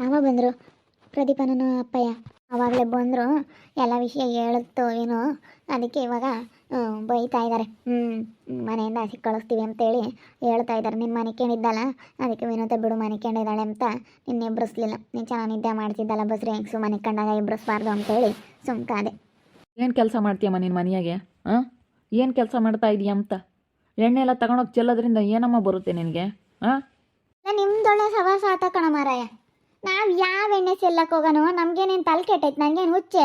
ಯಾವಾಗ ಬಂದರು ಪ್ರದೀಪನೂ ಅಪ್ಪಯ್ಯ ಅವಾಗಲೇ ಬಂದರು ಎಲ್ಲ ವಿಷಯ ಹೇಳುತ್ತೋ ಏನೋ ಅದಕ್ಕೆ ಇವಾಗ ಬೈತಾ ಇದ್ದಾರೆ. ಹ್ಞೂ ಮನೆಯಿಂದ ಸಿಕ್ಕ ಕಳಿಸ್ತೀವಿ ಅಂತೇಳಿ ಹೇಳ್ತಾ ಇದ್ದಾರೆ. ನಿನ್ನ ಮನೆ ಕೇಳಿದ್ದಲ್ಲ ಅದಕ್ಕೆ ವಿನೋದ ಬಿಡು ಮನೆ ಕೇಳಿದ್ದಾಳೆ ಅಂತ ನಿನ್ನೆ ಇಬ್ಬರಿಸ್ಲಿಲ್ಲ ನೀನು ಚೆನ್ನಾಗಿ ನಿದ್ದೆ ಮಾಡ್ತಿದ್ದಲ್ಲ ಬಸ್ರಿ ಹೆಂಗ್ಸು ಮನೆ ಕಂಡಾಗ ಇಬ್ಬರಿಸ್ಬಾರ್ದು ಅಂತೇಳಿ ಸುಮ್ಕಾದೆ ಏನು ಕೆಲಸ ಮಾಡ್ತೀಯಮ್ಮ ನಿನ್ನ ಮನೆಯಾಗೆ ಹಾಂ? ಏನು ಕೆಲಸ ಮಾಡ್ತಾ ಇದೀಯ ಅಂತ? ಎಣ್ಣೆ ಎಲ್ಲ ತಗೊಂಡೋಗಿ ಚೆಲ್ಲೋದ್ರಿಂದ ಏನಮ್ಮ ಬರುತ್ತೆ ನಿನಗೆ ಹಾಂ? ನಿಮ್ದೊಳ್ಳೆ ಸವಾಸ ಆತ ಕಣ ಮಾರಾಯ. ನಾವು ಯಾವ ಎಣ್ಣೆ ಚೆಲ್ಲಕ್ಕೆ ಹೋಗೋಣ ನಮಗೇನೇನು ತಲೆ ಕೆಟ್ಟೈತೆ ನನಗೇನು ಹುಚ್ಚೆ?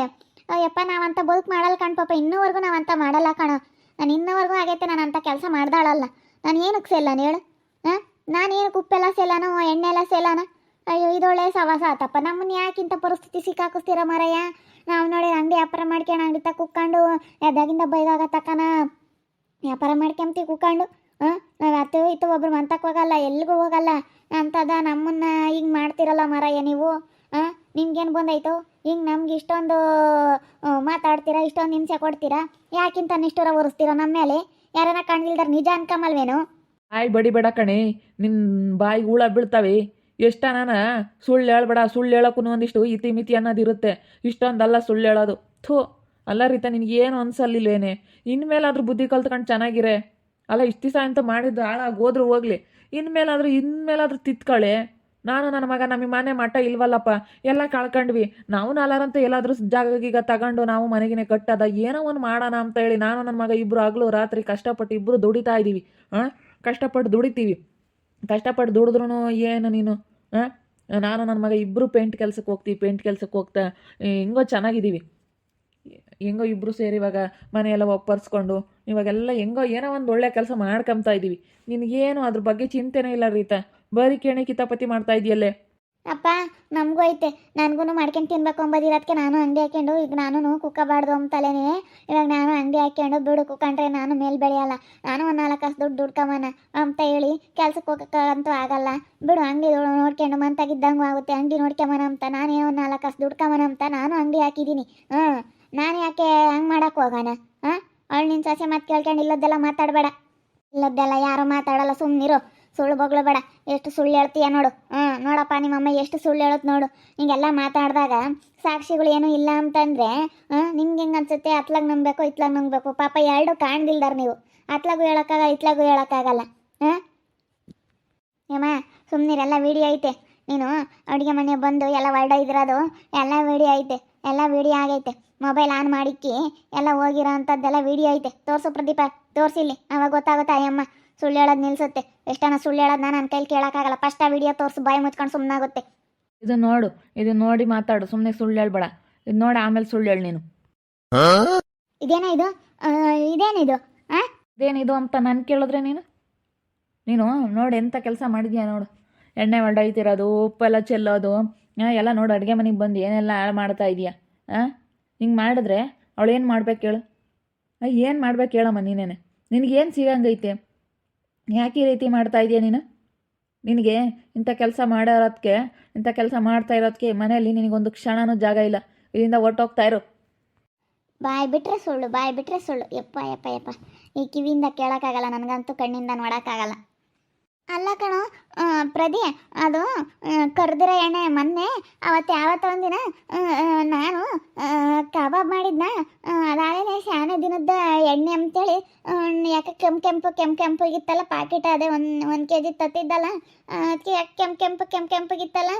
ಅಯ್ಯಪ್ಪ, ನಾವಂತ ಬದುಕು ಮಾಡಲ್ಲ ಕಣ್ ಪಾಪ, ಇನ್ನೂವರೆಗೂ ನಾವಂತ ಮಾಡಲ್ಲ ಕಣ. ನಾನು ಇನ್ನೂವರೆಗೂ ಆಗೈತೆ, ನಾನು ಅಂಥ ಕೆಲಸ ಮಾಡ್ದಾಳಲ್ಲ. ನಾನು ಏನಕ್ಕೆ ಸೆಲ್ಲನ ಹೇಳು? ಹಾಂ? ನಾನು ಏನಕ್ಕೆ ಉಪ್ಪೆಲ್ಲ ಸೆಲ್ಲನೋ ಎಣ್ಣೆ ಎಲ್ಲ ಸೆಲ್ಲನ? ಅಯ್ಯೋ, ಇದೊಳ್ಳೆ ಸವಾಸ ಆತಪ್ಪ. ನಮ್ಮನ್ನ ಯಾಕಿಂತ ಪರಿಸ್ಥಿತಿ ಸಿಕ್ಕಾಕಿಸ್ತೀರ ಮರಯ್ಯ? ನಾವು ನೋಡಿ ಅಂಗಡಿ ವ್ಯಾಪಾರ ಮಾಡ್ಕೊಂಡು ಅಂಗಡಿ ತಕ್ಕ ಕುಕ್ಕೊಂಡು, ಎದ್ದಾಗಿಂದ ಬೈದಾಗ ತಕ್ಕನ ವ್ಯಾಪಾರ ಮಾಡ್ಕೊಂತೀವಿ ಕುಕ್ಕೊಂಡು. ಹಾಂ? ನಾವು ಅತ್ತೆ ಇತ್ತು ಒಬ್ರು ಮಂತಕ್ಕೆ ಹೋಗಲ್ಲ ಎಲ್ಲಿಗೂ ಹೋಗಲ್ಲ. ಅಂತದ ನಮ್ಮನ್ನ ಹಿಂಗೆ ಮಾಡ್ತಿರಲ್ಲ ಮರಯ್ಯ ನೀವು? ಹಾಂ ನಿಮ್ಗೇನು ಬಂದಾಯ್ತು? ಹಿಂಗೆ ನಮ್ಗೆ ಇಷ್ಟೊಂದು ಮಾತಾಡ್ತೀರಾ, ಇಷ್ಟೊಂದು ಹಿಂಸೆ ಕೊಡ್ತೀರಾ? ಯಾಕಿಂತ ನಿಷ್ಠುರ ಒರೆಸ್ತೀರಾ ನಮ್ಮ ಮೇಲೆ? ಯಾರನ್ನ ಕಂಡಿಲ್ದಾರ ನಿಜ ಅನ್ಕಮಲ್ವೇನು? ಬಾಯಿ ಬಡಿಬೇಡ ಕಣೆ ನಿನ್ನ ಬಾಯಿಗೆ ಹುಳ ಬೀಳ್ತವೆ. ಎಷ್ಟ ನಾನ ಸುಳ್ಳು ಹೇಳ್ಬೇಡ, ಸುಳ್ಳು ಹೇಳೋಕ್ಕೂ ಒಂದಿಷ್ಟು ಇತಿ ಮಿತಿ ಅನ್ನೋದಿರುತ್ತೆ ಇಷ್ಟೊಂದಲ್ಲ ಸುಳ್ಳು ಹೇಳೋದು. ಥೂ, ಅಲ್ಲ ರೀತ, ನಿನಗೇನು ಅನ್ಸಲ್ಲಿಲ್ವೇನೆ? ಇನ್ಮೇಲಾದ್ರೂ ಬುದ್ಧಿ ಕಲ್ತ್ಕೊಂಡು ಚೆನ್ನಾಗಿರೆ. ಅಲ್ಲ, ಇಷ್ಟು ದಿವಸ ಅಂತ ಮಾಡಿದ್ದು ಹಾಳಾಗಿ ಹೋದ್ರು ಹೋಗ್ಲಿ. ಇನ್ಮೇಲಾದ್ರೂ ಇನ್ಮೇಲಾದ್ರೂ ತಿತ್ಕೊಳ್ಳಿ ನಾನು ನನ್ನ ಮಗ ನಮ್ಮ ಮನೆ ಮಠ ಇಲ್ವಲ್ಲಪ್ಪ, ಎಲ್ಲ ಕಳ್ಕೊಂಡ್ವಿ. ನಾವು ನಾಲಾರಂತ ಎಲ್ಲಾದರೂ ಜಾಗ ಗೀಗ ತಗೊಂಡು ನಾವು ಮನೆಗಿನೇ ಕಟ್ಟದ. ಏನೋ ಒಂದು ಮಾಡೋಣ ಅಂತ ಹೇಳಿ ನಾನು ನನ್ನ ಮಗ ಇಬ್ಬರು ಹಗಲು ರಾತ್ರಿ ಕಷ್ಟಪಟ್ಟು ಇಬ್ಬರು ದುಡಿತಾ ಇದ್ದೀವಿ. ಹಾಂ ಕಷ್ಟಪಟ್ಟು ದುಡಿತೀವಿ. ಕಷ್ಟಪಟ್ಟು ದುಡಿದ್ರೂ ಏನು ನೀನು? ಹಾಂ ನಾನು ನನ್ನ ಮಗ ಇಬ್ಬರು ಪೇಂಟ್ ಕೆಲ್ಸಕ್ಕೆ ಹೋಗ್ತೀವಿ ಪೇಂಟ್ ಕೆಲ್ಸಕ್ಕೆ ಹೋಗ್ತಾ ಹೆಂಗೋ ಚೆನ್ನಾಗಿದ್ದೀವಿ. ಹೆಂಗೋ ಇಬ್ಬರು ಸೇರಿ ಇವಾಗ ಮನೆಯೆಲ್ಲ ಒಪ್ಪರ್ಸ್ಕೊಂಡು ಇವಾಗೆಲ್ಲ ಹೆಂಗೋ ಏನೋ ಒಂದು ಒಳ್ಳೆ ಕೆಲಸ ಮಾಡ್ಕೊಂತಾ ಇದ್ದೀವಿ ನಿನಗೇನು ಅದ್ರ ಬಗ್ಗೆ ಚಿಂತೆನೇ ಇಲ್ಲ ರೀತಾ. ಬರೀ ಕೇಣಿ ಕಿತಾಪತಿ ಮಾಡ್ತಾ ಇದೆಯಲ್ಲೇ. ಅಪ್ಪ, ನಮಗೂ ಐತೆ. ನನಗೂ ಮಾಡ್ಕೊಂಡು ತಿನ್ಬೇಕು ಅಂಬೋದಿರೋದಕ್ಕೆ ನಾನು ಅಂಗಡಿ ಹಾಕ್ಕೊಂಡು ಈಗ ನಾನು ಕುಕ್ಕಬಾರ್ದು ಅಂತಲೇನೆ ಇವಾಗ ನಾನು ಅಂಗಡಿ ಹಾಕ್ಕೊಂಡು ಬಿಡು ಕುಕ್ಕಂಡ್ರೆ ನಾನು ಮೇಲೆ ಬೆಳೆಯಲ್ಲ. ನಾನು ಒಂದು ನಾಲ್ಕು ಕಾಸು ದುಡ್ಡು ದುಡ್ಕೊಂಬನ ಅಂತ ಹೇಳಿ ಕೆಲ್ಸಕ್ಕೆ ಹೋಗೋಕ್ಕಂತೂ ಆಗಲ್ಲ. ಬಿಡು ಅಂಗಡಿ ನೋಡ್ಕೊಂಡು ಮಂತಾಗಿದ್ದಂಗೂ ಆಗುತ್ತೆ. ಅಂಗಡಿ ನೋಡ್ಕೊಂಬನ ಅಂತ ನಾನೇ ಒಂದು ನಾಲ್ಕು ಕಾಸು ದುಡ್ಕೊಂಬನ ಅಂತ ನಾನು ಅಂಗಡಿ ಹಾಕಿದ್ದೀನಿ. ಹ್ಞೂ ನಾನು ಯಾಕೆ ಹಂಗೆ ಮಾಡಕ್ಕೆ ಹೋಗೋಣ ಹಾಂ ಅವಳು ನಿನ್ನ ಸೊಸೆ ಮತ್ತೆ ಕೇಳ್ಕೊಂಡು ಇಲ್ಲದ್ದೆಲ್ಲ ಮಾತಾಡಬೇಡ. ಇಲ್ಲದ್ದೆಲ್ಲ ಯಾರು ಮಾತಾಡಲ್ಲ ಸುಮ್ಮನಿರು ಸುಳ್ಳು ಬೊಗಳು ಬೇಡ. ಎಷ್ಟು ಸುಳ್ಳು ಹೇಳ್ತೀಯ ನೋಡು. ಹ್ಞೂ, ನೋಡಪ್ಪ, ನಿಮ್ಮಮ್ಮ ಎಷ್ಟು ಸುಳ್ಳು ಹೇಳುತ್ತೆ ನೋಡು. ಹಿಂಗೆಲ್ಲ ಮಾತಾಡಿದಾಗ ಸಾಕ್ಷಿಗಳು ಏನೂ ಇಲ್ಲ ಅಂತಂದರೆ ಹಾಂ ನಿಮ್ಗೆ ಹೆಂಗೆ ಅನ್ಸುತ್ತೆ? ಅತ್ಲಾಗ ನಂಬಬೇಕು, ಇತ್ಲಾಗ ನಂಬಬೇಕು. ಪಾಪ ಎರಡು ಕಾಣ್ದಿಲ್ದಾರ ನೀವು. ಅತ್ಲಾಗೂ ಹೇಳೋಕ್ಕಾಗಲ್ಲ, ಇತ್ಲಾಗೂ ಹೇಳೋಕ್ಕಾಗಲ್ಲ. ಹಾಂ ಏಮ್ಮ ಸುಮ್ಮನಿರೆಲ್ಲ ವಿಡಿಯೋ ಐತೆ. ನೀನು ಅಡುಗೆ ಮನೆ ಬಂದು ಎಲ್ಲ ಹೊರಡೋದಿರೋದು ಎಲ್ಲ ವಿಡಿಯೋ ಐತೆ. ಎಲ್ಲ ವಿಡಿಯೋ ಆಗೈತೆ. ಮೊಬೈಲ್ ಆನ್ ಮಾಡಿಕ್ಕಿ ಎಲ್ಲ ಹೋಗಿರೋ ಅಂಥದ್ದೆಲ್ಲ ವಿಡಿಯೋ ಐತೆ. ತೋರಿಸು ಪ್ರದೀಪ ತೋರಿಸಿಲ್ಲಿ ಅವಾಗ ಗೊತ್ತಾಗುತ್ತೆ ಅಯ್ಯಮ್ಮ ಸುಳ್ಳು ಹೇಳೋದು ನಿಲ್ಸುತ್ತೆ. ಎಷ್ಟನ ಸುಳ್ಳು ಹೇಳೋದನ್ನ ನನ್ನ ಕೈಲಿ ಕೇಳೋಕ್ಕಾಗಲ್ಲ. ಫಸ್ಟ್ ಆ ವಿಡಿಯೋ ತೋರಿಸು ಬಾಯಿ ಮುಚ್ಕೊಂಡು ಸುಮ್ಮನಾಗುತ್ತೆ ಇದು ನೋಡು ಇದು ನೋಡಿ ಮಾತಾಡು ಸುಮ್ಮನೆ ಸುಳ್ಳು ಹೇಳ್ಬೇಡ. ಇದು ನೋಡಿ ಆಮೇಲೆ ಸುಳ್ಳು ಹೇಳು ನೀನು. ಇದೇನ ಇದು? ಆ, ಇದೇನಿದು ಆ? ಇದೇನಿದು ಅಂತ ನಾನು ಕೇಳಿದ್ರೆ ನೀನು? ನೀನು ನೋಡು ಎಂಥ ಕೆಲಸ ಮಾಡಿದ್ಯಾ ನೋಡು. ಎಣ್ಣೆ ಹೊಡೆಯ್ತಿರೋದು ಉಪ್ಪೆಲ್ಲ ಚೆಲ್ಲೋದು ಆ, ಎಲ್ಲ ನೋಡು ಅಡುಗೆ ಮನೆಗೆ ಬಂದು ಏನೆಲ್ಲ ಹಾಳು ಮಾಡ್ತಾ ಇದೀಯಾ ಹಾಂ ಹಿಂಗೆ ಮಾಡಿದ್ರೆ ಅವಳು ಏನು ಮಾಡ್ಬೇಕು ಹೇಳು ಏನು ಮಾಡ್ಬೇಕು ಹೇಳಮ್ಮ ನೀನೇನೆ? ನಿನಗೇನು ಸಿಗಂಗೈತೆ? ಯಾಕೆ ಈ ರೀತಿ ಮಾಡ್ತಾ ಇದೆಯಾ ನೀನು? ನಿನಗೆ ಇಂಥ ಕೆಲಸ ಮಾಡೋದಕ್ಕೆ ಇಂಥ ಕೆಲಸ ಮಾಡ್ತಾ ಇರೋದಕ್ಕೆ ಮನೆಯಲ್ಲಿ ನಿನಗೊಂದು ಕ್ಷಣನೂ ಜಾಗ ಇಲ್ಲ. ಇಲ್ಲಿಂದ ಹೊರ್ಟೋಗ್ತಾ ಇರು. ಬಾಯ್ ಬಿಟ್ಟರೆ ಸುಳ್ಳು, ಬಾಯ್ ಬಿಟ್ಟರೆ ಸುಳ್ಳು. ಯಪ್ಪ ಯಪ್ಪ ಯಪ್ಪ. ಈ ಕಿವಿಯಿಂದ ಕೇಳೋಕ್ಕಾಗಲ್ಲ, ನನಗಂತೂ ಕಣ್ಣಿಂದ ನೋಡೋಕ್ಕಾಗಲ್ಲ. ಅಲ್ಲ ಕಣೋ ಪ್ರದಿ, ಅದು ಕರ್ದಿರ ಎಣ್ಣೆ ಮೊನ್ನೆ, ಅವತ್ತು ಯಾವತ್ತೋ ಒಂದಿನ ನಾನು ಕಬಾಬ್ ಮಾಡಿದ್ನ ಅದಾಗಲೇ ಶಾನೆ ದಿನದ ಎಣ್ಣೆ ಅಂತೇಳಿ ಯಾಕೆ ಕೆಂಪು ಕೆಂಪು ಕೆಂಪು ಕೆಂಪಗಿತ್ತಲ್ಲ ಪಾಕೆಟ್ ಅದೇ ಒಂದು ಒಂದು ಕೆ ಜಿ ತತ್ತಿದ್ದಲ್ಲ ಅದಕ್ಕೆ ಯಾಕೆ ಕೆಂಪು ಕೆಂಪು ಕೆಂಪು ಕೆಂಪಗಿತ್ತಲ್ಲ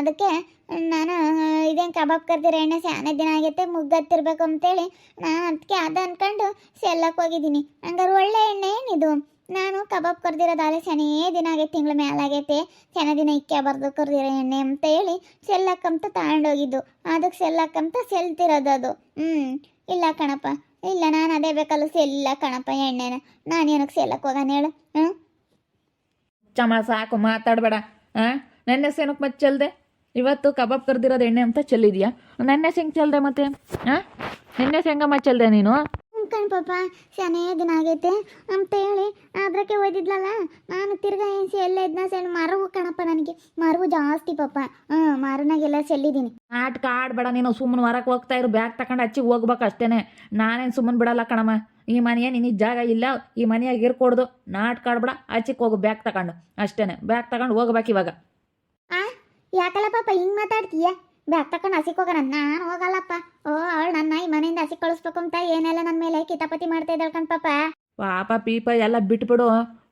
ಅದಕ್ಕೆ ನಾನು, ಇದೇನು ಕಬಾಬ್ ಕರ್ದಿರೋ ಎಣ್ಣೆ ಶಾನೆ ದಿನ ಆಗೈತೆ, ಮುಗ್ಗತ್ತಿರ್ಬೇಕು ಅಂತೇಳಿ, ನಾನು ಅದಕ್ಕೆ ಅದು ಅಂದ್ಕೊಂಡು ಸೆಲ್ಲಕ್ಕೆ ಹೋಗಿದ್ದೀನಿ. ಹಂಗಾರೆ ಒಳ್ಳೆ ಎಣ್ಣೆ ಏನಿದು? ನಾನು ಕಬಾಬ್ ಕರ್ದಿರೋದು ದಾಲೆ ಶನೇ ದಿನ ಆಗೈತೆ, ತಿಂಗಳ ಮೇಲಾಗೈತೆ ಶನೇ ದಿನ ಇಕ್ಕೆ ಬರ್ದು ಕರ್ದಿರೋ ಎಣ್ಣೆ ಅಂತ ಹೇಳಿ ಸೆಲ್ಲಕ್ಕಂತ ತಗೊಂಡೋಗಿದ್ದು. ಅದಕ್ಕೆ ಸೆಲ್ಲಕ್ಕಂತ ಸೆಲ್ತಿರೋದು ಅದು. ಹ್ಞೂ ಇಲ್ಲ ಕಣಪ್ಪ. ಇಲ್ಲ, ನಾನು ಅದೇ ಬೇಕಲ್ಲ ಸೆಲ್ಲ ಕಣಪ್ಪ ಎಣ್ಣೆನ. ನಾನು ಏನಕ್ಕೆ ಸೆಲ್ಲಕ್ಕೆ ಹೋಗೋಣ ಹೇಳು ಹ್ಞೂ ಚಮ ಸಾಕು, ಮಾತಾಡಬೇಡ. ಹಾಂ ನೆನ್ನೆ ಸೇನಕ್ಕೆ ಮತ್ತೆ ಚೆಲ್ದೆ? ಇವತ್ತು ಕಬಾಬ್ ಕರ್ದಿರೋದು ಎಣ್ಣೆ ಅಂತ ಚೆಲ್ಲಿದ್ಯಾ? ನೆನ್ನೆ ಹೆಂಗೆ ಚೆಲ್ದೆ ಮತ್ತೆ? ಹಾಂ ನೆನ್ನೆ ಹೆಂಗಮ್ಮ ಚೆಲ್ದೆ ನೀನು? ಪಾಪ ಶನೇ ದಿನ ಆಗೈತೆ ಅಂತ ಹೇಳಿ ಅದ್ರಕ್ಕೆ ಓದಿದ್ಲಲ್ಲ ನಾನು ತಿರ್ಗಾ ಎನ್ಸಿ ಎಲ್ಲ ಇದ್ನ ಸೆಲ್ ಮರವು ಕಣಪ್ಪ ನನಗೆ. ಮರವು ಜಾಸ್ತಿ ಪಾಪ. ಹ್ಞೂ ಮರನಾಗೆಲ್ಲ ಚೆಲ್ಲಿದ್ದೀನಿ ನಾಟಕ ಆಡ್ಬೇಡ ನೀನು ಸುಮ್ಮನೆ ಹೊರಕ್ಕೆ ಹೋಗ್ತಾ ಇರು ಬ್ಯಾಗ್ ತಗೊಂಡು ಹಚ್ಚಿ ಹೋಗ್ಬೇಕು ಅಷ್ಟೇನೆ. ನಾನೇನು ಸುಮ್ಮನೆ ಬಿಡಲ್ಲ ಕಣಮ್ಮ. ಈ ಮನೆಯ ನಿನಗೆ ಜಾಗ ಇಲ್ಲ ಈ ಮನೆಯಾಗ ಇರ್ಕೊಡ್ದು. ನಾಟ್ ಆಡ್ಬೇಡ ಹಚ್ಚಿಕ್ ಹೋಗು ಬ್ಯಾಗ್ ತಗೊಂಡು ಅಷ್ಟೇನೆ ಬ್ಯಾಗ್ ತಗೊಂಡು ಹೋಗ್ಬೇಕು ಇವಾಗ. ಆ ಯಾಕಲ್ಲ ಪಾಪ ಹಿಂಗ್ ಮಾತಾಡ್ತೀಯ? ಬ್ಯಾಗ್ ತಕೊಂಡು ಹಸಿಕ್ ಹೋಗೋಣ. ನಾನು ಹೋಗಲ್ಲಪ್ಪ. ಓ ಅವಳು ನನ್ನ ಈ ಮನೆಯಿಂದ ಹಸಿ ಕಳಿಸ್ಬೇಕು ಅಂತ ಏನೆಲ್ಲ ನನ್ನ ಮೇಲೆ ಕಿತಾಪತಿ ಮಾಡ್ತಾ ಇದ್ದಾಳೆ ಕಣ್ ಪಾಪ. ಪಾಪ ಪೀಪ ಎಲ್ಲ ಬಿಟ್ಬಿಡು.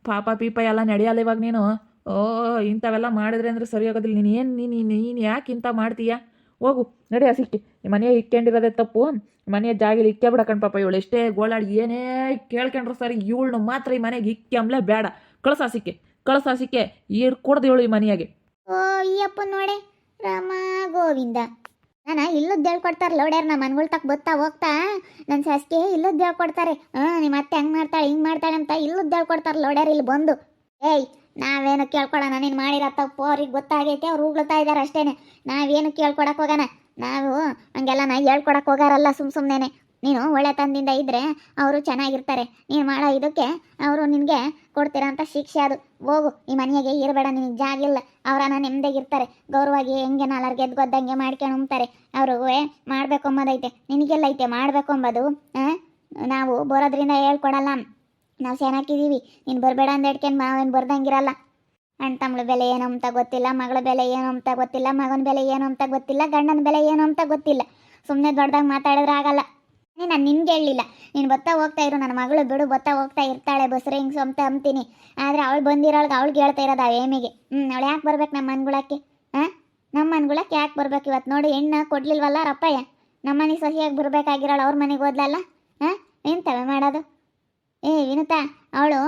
ಪಾಪ ಪೀಪ ಎಲ್ಲ ನಡೆಯಲ್ಲ ಇವಾಗ ನೀನು. ಓ ಇಂಥವೆಲ್ಲ ಮಾಡಿದ್ರೆ ಅಂದ್ರೆ ಸರಿ ಆಗೋದಿಲ್ಲ. ನೀನು ಏನು ನೀನು ನೀನು ಯಾಕೆ ಇಂಥ ಮಾಡ್ತೀಯ? ಹೋಗು ನಡಿ ಸಿಕ್ಕಿ ಮನೆಯ ಇಕ್ಕೊಂಡಿರೋದೇ ತಪ್ಪು. ಮನೆಯ ಜಾಗಲಿ ಇಕ್ಕೇ ಬಿಡಕಣ್ ಪಾಪ ಇವಳು. ಎಷ್ಟೇ ಗೋಳಾಡಿ ಏನೇ ಕೇಳ್ಕೊಂಡ್ರು ಸರಿ ಇವಳನ್ನು ಮಾತ್ರ ಈ ಮನೆಗೆ ಇಕ್ಕಂಬ್ಲೆ ಬೇಡ. ಕಳ್ಸ ಹಸಿಕೆ ಕಳ್ಸ ಹಸಿಕೆ ಕೊಡ್ದು ಇವಳು ಈ ಮನೆಯಾಗೆ. ಓ ಈ ಅಪ್ಪ ನೋಡೆ. ರಾಮ ಗೋವಿಂದ. ನಾನು ಇಲ್ಲದ್ದು ಹೇಳ್ಕೊಡ್ತಾರೆ ಲೋಡ್ಯಾರ ನಮ್ಮ ಮನ್ಗಳ್ ತಕ್ಕ ಬತ್ತಾ ಹೋಗ್ತಾ? ನನ್ನ ಸಸ್ಗೆ ಇಲ್ಲದ್ದು ಹೇಳ್ಕೊಡ್ತಾರೆ ಹಾಂ ನಿಮ್ಮ ಅತ್ತೆ ಹಂಗೆ ಮಾಡ್ತಾಳೆ, ಹಿಂಗೆ ಮಾಡ್ತಾಳೆ ಅಂತ ಇಲ್ಲದ್ದು ಹೇಳ್ಕೊಡ್ತಾರೆ ಲೋಡ್ಯಾರ ಇಲ್ಲಿ ಬಂದು. ಏಯ್, ನಾವೇನು ಕೇಳ್ಕೊಳೋಣ, ನೀನು ಮಾಡಿರೋ ತಪ್ಪು ಅವ್ರಿಗೆ ಗೊತ್ತಾಗೈತೆ, ಅವ್ರು ಉಗ್ಳ್ತಾ ಇದ್ದಾರೆ ಅಷ್ಟೇನೆ. ನಾವೇನು ಕೇಳ್ಕೊಡಕ್ಕೆ ಹೋಗೋಣ? ನಾವು ಹಂಗೆಲ್ಲ ನಾ ಹೇಳ್ಕೊಡಕ್ಕೆ ಹೋಗಾರಲ್ಲ ಸುಮ್ ಸುಮ್ಮನೆ ನೀನು ಒಳ್ಳೆ ತಂದಿಂದ ಇದ್ದರೆ ಅವರು ಚೆನ್ನಾಗಿರ್ತಾರೆ. ನೀನು ಮಾಡೋ ಇದಕ್ಕೆ ಅವರು ನಿನಗೆ ಕೊಡ್ತೀರಂತ ಶಿಕ್ಷೆ ಅದು. ಹೋಗು, ಈ ಮನೆಗೆ ಇರಬೇಡ, ನಿನಗೆ ಜಾಗ ಇಲ್ಲ. ಅವರನ್ನ ನೆಮ್ಮದಿಗಿರ್ತಾರೆ ಗೌರವಾಗಿ ಹೆಂಗೆ ನಾಲ್ಕು ಗೆದ್ದು ಗೊದ್ದಂಗೆ ಮಾಡ್ಕೊಂಡು ಉಂಬ್ತಾರೆ ಅವರು ಮಾಡಬೇಕು ಅಂಬೋದೈತೆ. ನಿನಗೆಲ್ಲ ಐತೆ, ಮಾಡಬೇಕು ಅಂಬೋದು? ನಾವು ಬರೋದ್ರಿಂದ ಹೇಳ್ಕೊಡಲ್ಲ. ನಾವು ಸೇನಾಕಿದ್ದೀವಿ ನೀನು ಬರಬೇಡ ಅಂತ ಹೇಳ್ಕೊಂಡು ಮಾವೇನು ಬರ್ದಂಗಿರಲ್ಲ. ಅಣ್ಣ ತಮ್ಮಳ ಬೆಲೆ ಏನು ಅಂತ ಗೊತ್ತಿಲ್ಲ, ಮಗಳ ಬೆಲೆ ಏನು ಅಂತ ಗೊತ್ತಿಲ್ಲ, ಮಗನ ಬೆಲೆ ಏನು ಅಂತ ಗೊತ್ತಿಲ್ಲ, ಗಂಡನ ಬೆಲೆ ಏನು ಅಂತ ಗೊತ್ತಿಲ್ಲ. ಸುಮ್ಮನೆ ದೊಡ್ಡದಾಗಿ ಮಾತಾಡಿದ್ರೆ ಆಗಲ್ಲ. ನಾನು ನಿನ್ಗೆ ಹೇಳಲಿಲ್ಲ ನೀನು ಬತ್ತಾ ಹೋಗ್ತಾ ಇರು, ನನ್ನ ಮಗಳು ಬಿಡು ಬತ್ತಾ ಹೋಗ್ತಾ ಇರ್ತಾಳೆ, ಬಸ್ರೆ ಹಿಂಗೆ ಸ್ವಂತ ಅಂತೀನಿ ಆದರೆ ಅವಳು ಬಂದಿರೋಳ್ಗೆ ಅವಳಿಗೆ ಹೇಳ್ತಾ ಇರೋದು ಆ ಏಮಿಗೆ. ಹ್ಞೂ ಅವಳು ಯಾಕೆ ಬರ್ಬೇಕು ನಮ್ಮ ಮನ್ಗುಳಕ್ಕೆ? ಹಾಂ? ನಮ್ಮ ಮನ್ಗುಳಕ್ಕೆ ಯಾಕೆ ಬರ್ಬೇಕು ಇವತ್ತು ನೋಡಿ, ಹೆಣ್ಣು ಕೊಡ್ಲಿಲ್ವಲ್ಲ ರಪ್ಪಯ್ಯ? ನಮ್ಮ ಮನೆ ಸಹಿಯಾಗಿ ಬರ್ಬೇಕಾಗಿರೋಳು ಅವ್ರ ಮನೆಗೆ ಹೋದ್ಲಲ್ಲ? ಹಾಂ? ಎಂತವೆ ಮಾಡೋದು? ಏ, ವಿನುತಾ, ಅವಳು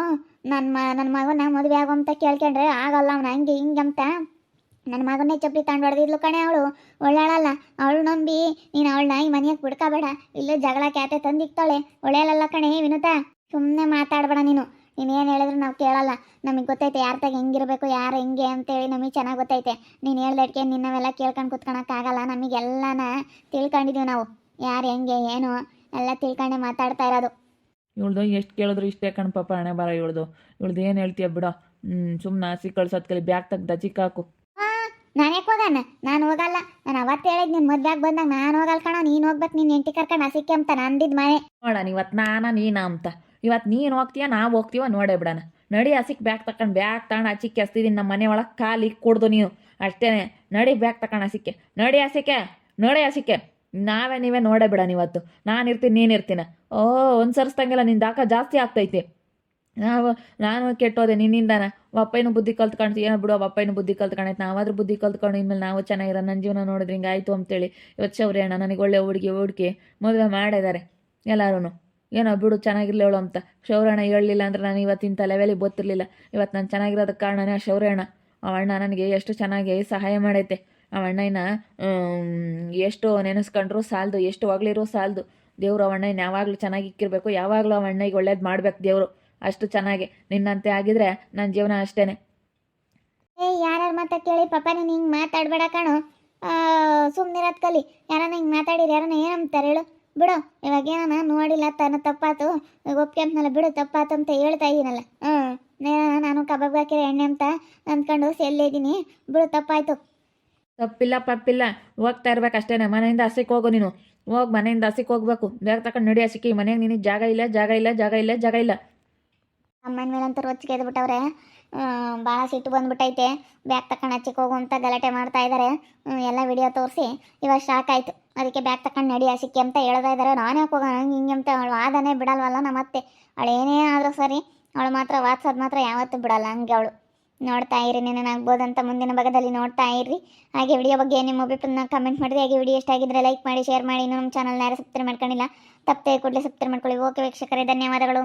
ನನ್ನ ಮ, ನನ್ನ ಮಗನ ಮದುವೆ ಆಗೋ ಅಂತ ಕೇಳ್ಕೊಂಡ್ರೆ ಆಗಲ್ಲ ಅವ್ನು, ಹಂಗೆ ಹಿಂಗೆ ಅಂತ. ನನ್ನ ಮಗನೇ ಚಪ್ಪಲಿ ತಗೊಂಡು ಹೊಡೆದಿದ್ಲು ಕಣೆ ಅವಳು. ಒಳ್ಳಾಳಲ್ಲ. ಅವಳು ನಂಬಿ. ನೀನು ಅವಳನ್ನ ಈ ಮನೆಯಾಗ ಬಿಡ್ಕೋಬೇಡ ಇಲ್ಲೇ ಜಗಳ ಕ್ಯಾತೆ ತಂದಿಕ್ತಾಳೆ. ಒಳ್ಳೆಯಲ್ಲ ಕಣೆ ವಿನುತಾ. ಸುಮ್ಮನೆ ಮಾತಾಡಬೇಡ ನೀನು. ನೀನು ಏನು ಹೇಳಿದ್ರು ನಾವು ಕೇಳಲ್ಲ. ನಮಗೆ ಗೊತ್ತೈತೆ ಯಾರ ತಾಗ ಹೆಂಗಿರಬೇಕು, ಯಾರು ಹೆಂಗೆ ಅಂತೇಳಿ ನಮಗೆ ಚೆನ್ನಾಗಿ ಗೊತ್ತೈತೆ. ನೀನು ಹೇಳ್ದಟ್ಕೆ ನಿನ್ನವೆಲ್ಲ ಕೇಳ್ಕೊಂಡು ಕುತ್ಕೊಳಕ್ಕಾಗಲ್ಲ ನಮಗೆಲ್ಲನ ತಿಳ್ಕೊಂಡಿದ್ದೀವಿ ನಾವು. ಯಾರು ಹೆಂಗೆ, ಏನು ಎಲ್ಲ ತಿಳ್ಕೊಂಡೆ ಮಾತಾಡ್ತಾ ಇರೋದು. ಇವಳ್ದು ಎಷ್ಟು ಕೇಳಿದ್ರು ಇಷ್ಟೇ ಕಣ್ ಪಾಪ ಹಣೆ ಬರ ಇವಳ್ದು. ಇವಳ್ದು ಏನು ಹೇಳ್ತೀಯ ಬಿಡೋ. ಸುಮ್ಮನೆ ಹಸಿ ಕಳ್ಸೋದ್ ಕಲಿ ಬ್ಯಾಗ್ ತೆಗ್ದು ಚಿಕ್ಕಾಕು ನಾನು ಯಾಕೆ ಹೋಗಣ ನಾನು ಹೋಗಲ್ಲ. ನಾನು ಅವತ್ತು ಹೇಳಿದ್ ನಿನ್ನ ಮದ್ವೆಗೆ ಬಂದಾಗ ನಾನು ಹೋಗಲ್ಲ ಕಣ, ನೀನು ಹೋಗ್ಬೇಕು ನೀನು ಎಂಟಿ ಕರ್ಕೊಂಡು ಹಸಿಕೆ ಅಂತ ನಂದಿದ್ ಮನೆ. ನೋಡಣ ಇವತ್ತು ನಾನ ನೀನ ಅಂತ. ಇವತ್ತು ನೀನು ಹೋಗ್ತೀಯ, ನಾವು ಹೋಗ್ತೀವ ನೋಡೇ ಬಿಡೋಣ. ನಡಿ ಹಸಿಕ್ ಬ್ಯಾಗ್ ತಕೊಂಡು, ಬ್ಯಾಗ್ ತಗೊಂಡು ಹಸಿಕ್ಕೆ ಹಸ್ತಿದ್ದೀನಿ ನಮ್ಮ ಮನೆ ಒಳಗೆ ಕಾಲು ಇಕ್ಕಿ ಕೊಡ್ದು ನೀನು. ಅಷ್ಟೇ ನಡಿ ಬ್ಯಾಗ್ ತಕೊಂಡು ಹಸಿಕೆ. ನಡಿ ಹಸಿಕೆ. ನೋಡಿ ಹಸಿಕೆ. ನಾವೇ ನೀವೇ ನೋಡೇ ಬಿಡಣ ಇವತ್ತು. ನಾನು ಇರ್ತೀನಿ, ನೀನು ಇರ್ತೀನಿ. ಓ, ಒಂದು ನಿನ್ನ ದಾಖ ಜಾಸ್ತಿ ಆಗ್ತೈತಿ. ನಾವು, ನಾನು ಕೆಟ್ಟೋದೆ, ನಿನ್ನಿಂದಾನ? ಅಪ್ಪಯ್ಯನೂ ಬುದ್ಧಿ ಕಲ್ತ್ಕೊಂಡು ಏನೋ ಬಿಡು ಅಪ್ಪಯ್ಯನೂ ಬುದ್ಧಿ ಕಲ್ತ್ಕೊಂಡೈತೆ ನಾವಾದ್ರೂ ಬುದ್ಧಿ ಕಲ್ತ್ಕೊಂಡು ಇನ್ಮೇಲೆ ನಾವು ಚೆನ್ನಾಗಿರೋ ನನ್ನ ಜೀವನ ನೋಡಿದ್ರೆ ಹಿಂಗೆ ಆಯಿತು ಅಂತೇಳಿ ಇವತ್ತು ಅಣ್ಣ ನನಗೆ ಒಳ್ಳೆ ಹುಡುಗಿ, ಹುಡುಕಿ ಮದುವೆ ಮಾಡಿದ್ದಾರೆ ಎಲ್ಲರೂ ಏನೋ ಬಿಡು, ಚೆನ್ನಾಗಿರ್ಲಿ ಅವಳು ಅಂತ. ಶೌರ್ಯಣ್ಣ ಹೇಳಲಿಲ್ಲ ಅಂದ್ರೆ ನಾನು ಇವತ್ತಿನ ತಲೆವೇಲಿ ಗೊತ್ತಿರಲಿಲ್ಲ ಇವತ್ತು ನಾನು ಚೆನ್ನಾಗಿರೋದಕ್ಕೆ ಕಾರಣನೇ ಆ ಶೌರ್ಯಣ್ಣ. ಅವ ಅಣ್ಣ ನನಗೆ ಎಷ್ಟು ಚೆನ್ನಾಗಿ ಸಹಾಯ ಮಾಡೈತೆ. ಆ ಅಣ್ಣನ ಎಷ್ಟು ನೆನೆಸ್ಕೊಂಡ್ರು ಸಾಲದು, ಎಷ್ಟು ಹೊಗಳಿರೋ ಸಾಲದು. ದೇವ್ರು ಅವ ಅಣ್ಣನ ಯಾವಾಗಲೂ ಚೆನ್ನಾಗಿ ಇಕ್ಕಿರಬೇಕು, ಯಾವಾಗಲೂ ಅಣ್ಣಗೆ ಒಳ್ಳೇದು ಮಾಡ್ಬೇಕು ದೇವರು. ಅಷ್ಟು ಚೆನ್ನಾಗಿ ನಿನ್ನಂತೆ ಆಗಿದ್ರೆ ನನ್ನ ಜೀವನ ಅಷ್ಟೇನೆ. ಏ ಯಾರ್ಯಾರು ಮಾತಾ ಕೇಳಿ ಪಾಪ ನೀನು ಹಿಂಗೆ ಮಾತಾಡಬೇಡ ಕಣೋ. ಸುಮ್ಮನಿರೋದು ಕಲಿ. ಯಾರನ್ನ ಹಿಂಗೆ ಮಾತಾಡಿರಿ ಯಾರನ್ನ ಏನಂತಾರೆ ಹೇಳು. ಬಿಡು ಇವಾಗ ಏನ ನೋಡಿಲ್ಲ ತನ್ನ ತಪ್ಪಾತು ಒಪ್ಕೊಂತನಲ್ಲ ಬಿಡು ತಪ್ಪಾತು ಅಂತ ಹೇಳ್ತಾ ಇದ್ದೀನಲ್ಲ ಹ್ಮ್ ನಾನು ಕಬಾಬ್ ಹಾಕಿರೋ ಎಣ್ಣೆ ಅಂತ ಅಂದ್ಕೊಂಡು ಸೆಲ್ಲೇ ಇದ್ದೀನಿ ಬಿಡು ತಪ್ಪಾಯ್ತು. ತಪ್ಪಿಲ್ಲ ಪಪ್ಪಿಲ್ಲ. ಹೋಗ್ತಾ ಇರ್ಬೇಕು ಅಷ್ಟೇನೆ. ಮನೆಯಿಂದ ಹಸಿಕ್ ಹೋಗು ನೀನು. ಹೋಗಿ ಮನೆಯಿಂದ ಹಸಿಕ್ ಹೋಗ್ಬೇಕು. ಬೇಗ ತಕೊಂಡು ನಡಿ ಸಿಕ್ಕಿ ಮನೆಗೆ ನಿನಗೆ ಜಾಗ ಇಲ್ಲ ಜಾಗ ಇಲ್ಲ ಜಾಗ ಇಲ್ಲ ಜಾಗ ಇಲ್ಲ. ಅಮ್ಮನ ಮೇಲಂತೂ ರೊಚ್ಚಿಗೆ ಎದ್ಬಿಟ್ಟವ್ರೆ. ಭಾಳ ಸಿಟ್ಟು ಬಂದ್ಬಿಟ್ಟೈತೆ. ಬ್ಯಾಗ್ ತಕೊಂಡು ಹಚ್ಚಿಕ್ ಹೋಗು ಅಂತ ಗಲಾಟೆ ಮಾಡ್ತಾ ಇದ್ದಾರೆ ಎಲ್ಲ ವಿಡಿಯೋ ತೋರಿಸಿ ಇವಾಗ ಶಾಕ್ ಆಯಿತು. ಅದಕ್ಕೆ ಬ್ಯಾಗ್ ತಕೊಂಡು ನಡಿ ಸಿಕ್ಕಿ ಅಂತ ಹೇಳ್ತಾ ಇದ್ದಾರೆ ನಾನು ಯಾಕೆ ಹೋಗೋಣ? ಹಂಗೆ ಅಂತ ಅವಳು ವಾದನೆ ಬಿಡಲ್ವಲ್ಲ ನಮ್ಮತ್ತೆ ಅವಳು ಏನೇ ಆದರೂ ಸರಿ, ಅವಳು ಮಾತ್ರ ವಾದ್ಸೋದು ಮಾತ್ರ ಯಾವತ್ತೂ ಬಿಡಲ್ಲ ಹಂಗೆ ಅವಳು. ನೋಡ್ತಾ ಇರಿ ನೆನನಾಗ್ಬೋದಂತ ಮುಂದಿನ ಭಾಗದಲ್ಲಿ ನೋಡ್ತಾ ಇರಿ. ಹಾಗೆ ವಿಡಿಯೋ ಬಗ್ಗೆ ನಿಮ್ಮ ಅಭಿಪ್ರಾಯನ ಕಮೆಂಟ್ ಮಾಡಿರಿ ಹಾಗೆ ವಿಡಿಯೋ ಇಷ್ಟ ಆಗಿದ್ರೆ ಲೈಕ್ ಮಾಡಿ ಶೇರ್ ಮಾಡಿ. ಇನ್ನೂ ನಮ್ಮ ಚಾನಲ್ನ ಯಾರು ಸಬ್ಸ್ಕ್ರೈಬ್ ಮಾಡ್ಕೊಂಡಿಲ್ಲ, ತಪ್ಪದೆ ಕೂಡಲೇ ಸಬ್ಸ್ಕ್ರೈಬ್ ಮಾಡ್ಕೊಳ್ಳಿ. ಓಕೆ ವೀಕ್ಷಕರೇ, ಧನ್ಯವಾದಗಳು.